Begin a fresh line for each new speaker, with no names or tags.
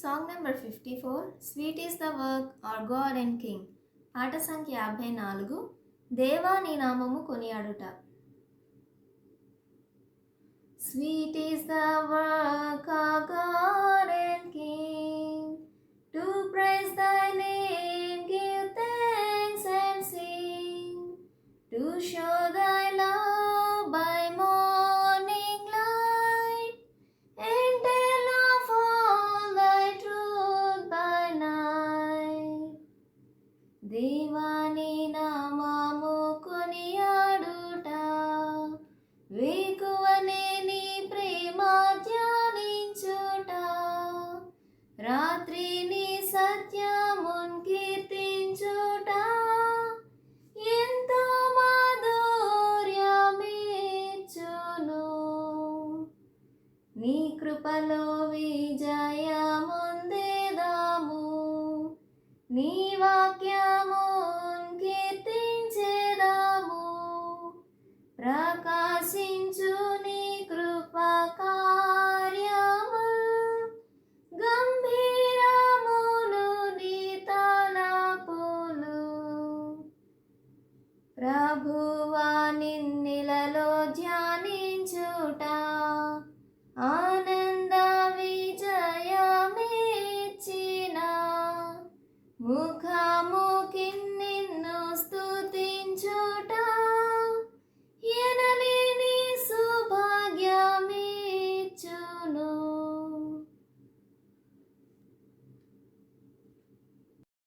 Song number fifty four sweet is the work are God and king పాట సంఖ్య యాభై నాలుగు దేవా నీ నామము కొనియాడుట. Sweet is the work are God and king to praise thy name give thanks and sing to show దేవాని నామాము కొనియాడుట వేకువనే నీ ప్రేమ ధ్యానించుట. రాత్రి నీ సత్యమున్ కీర్తించుట ఎంతో మాధుర్యమేచును నీ కృపలో విజయముందేదాము నీ ప్రభువా నిన్నిలలో ధ్యానించుట. ఆనంద విజయమేచిన ముఖ